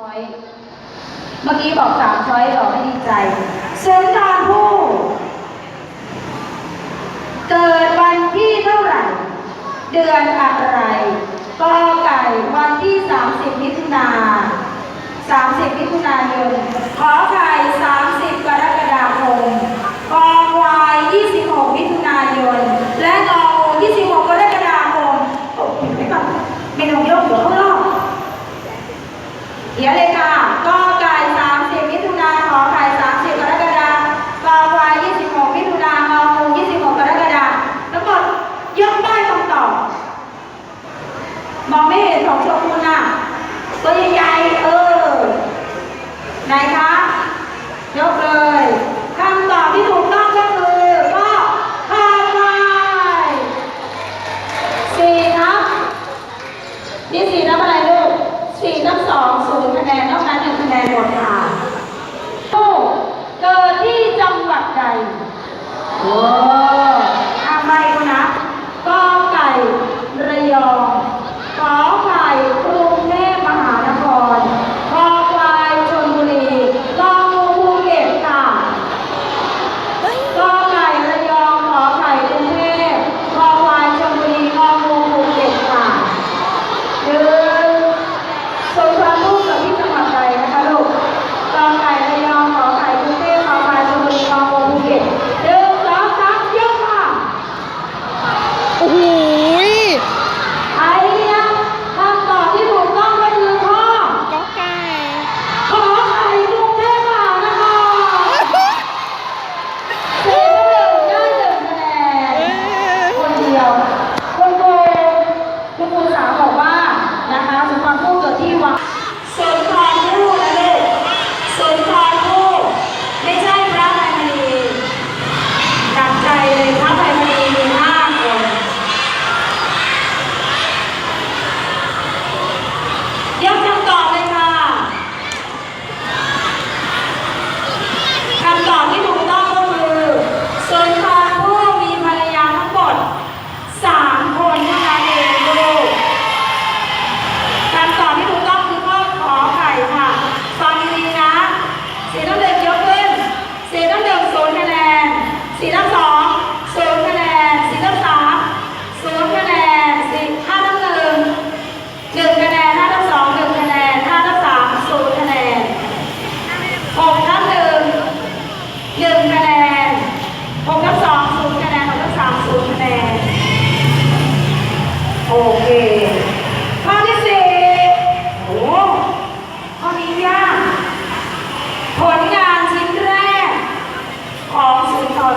ช้อยเมื่อกี้บอกสามช้อยบอกไม่ดีใจ เซนตาผู้เกิดวันที่เท่าไหร่ เดือนอะไรกอไก่วันที่ 30 มิถุนา30 มิถุนายน ขอไข่ 30 กรกฎาคมกอควาย 26 มิถุนายน และกอ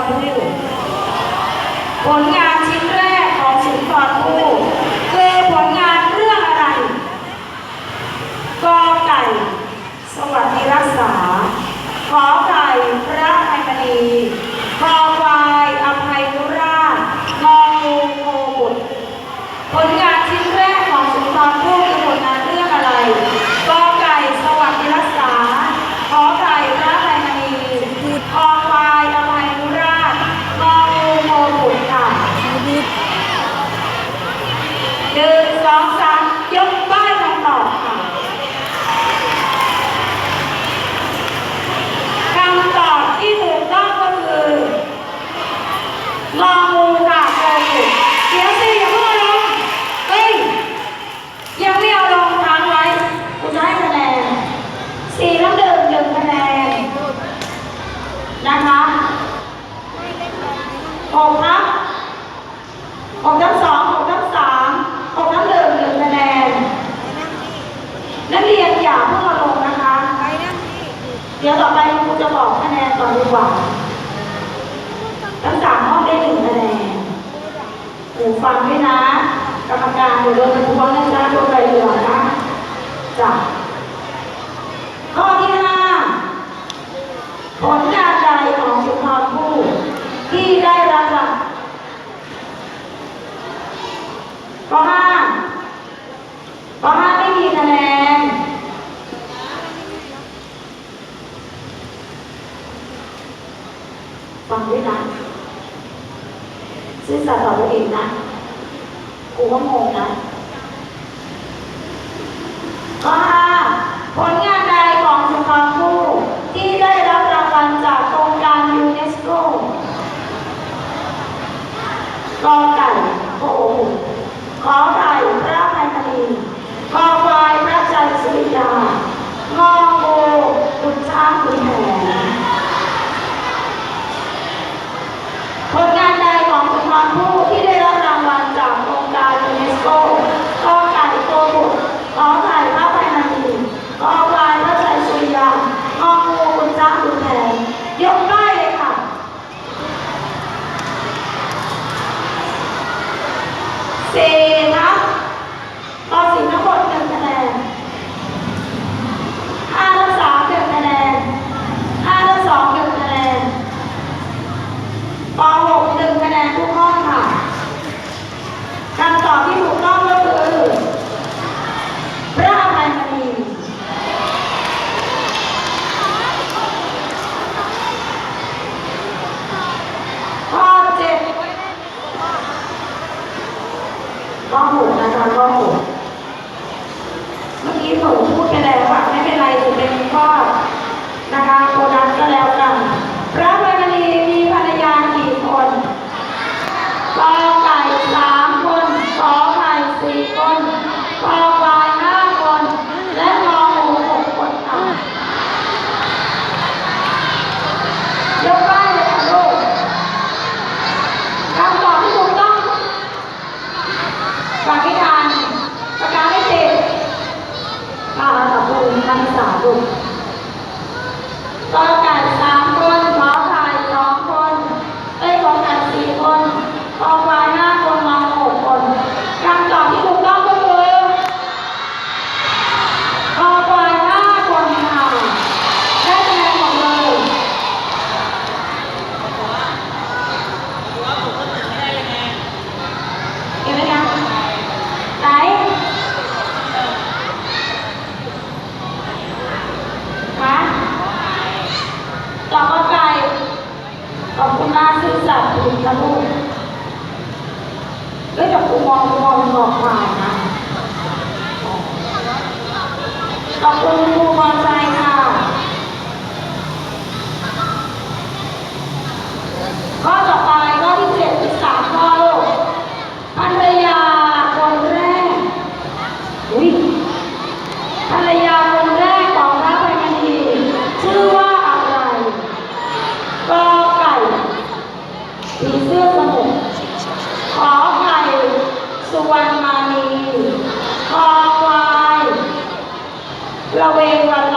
ผู้ผลงานชิ้นแรกของสุนอนผู้คือผลงานเรื่องอะไรกอไก่ สวัสดีรักษาขอไก่พระไพมณีขอ ฟังด้วยนะ กรรมการหรือโดยเฉพาะนักตัวใหญ่เหลืองนะจ้ะข้อที่ห้าผลงานใดของสุภาพผู้ ที่ได้รับข้อห้าข้อห้าไม่มีคะแนนฟังด้วยนะซื่อสัตย์ต่อตัวเองนะ กูก็งงนะก็ค่ะผลงานใดของสภาคู่ที่ได้รับรางวัลจากองค์การยูเนสโกกอไก่โอ้ขอไก่พระพันธนีกอ que พอหบอกกว่านะขอบคุณครูบอลใจค่ะ ข้อต่อไปข้อที่เจ็ดที่สามข้อลูกภรรยาคนแรกอุ้ยภรรยาคนแรกของพระพันณีชื่อว่าอะไรกอไก่ผีเสื้อสมุทรขอ สุวรรณมานีคอควาย ระเวงวัน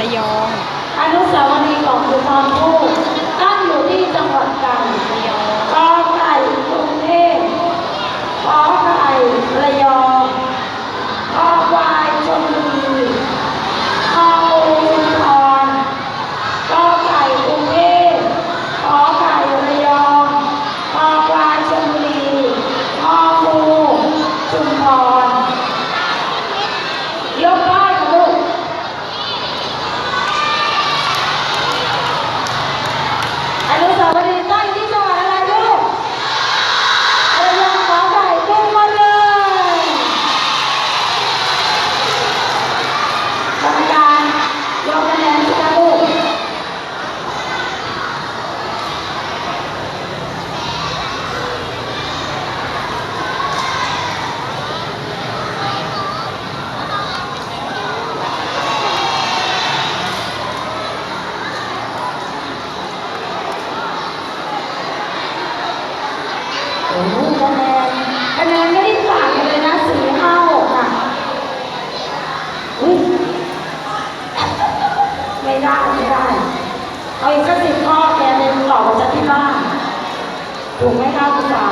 ระยอง อนุสาวรีย์ของสุนรรภู่ตั้งอยู่ที่จังหวัดกาญจนบุรีกอไก่กรุงเทพขอไก่ระย เอาอีกสิบข้อแกเรียนต่อจากที่บ้านถูกไหมคะคุณจ๋า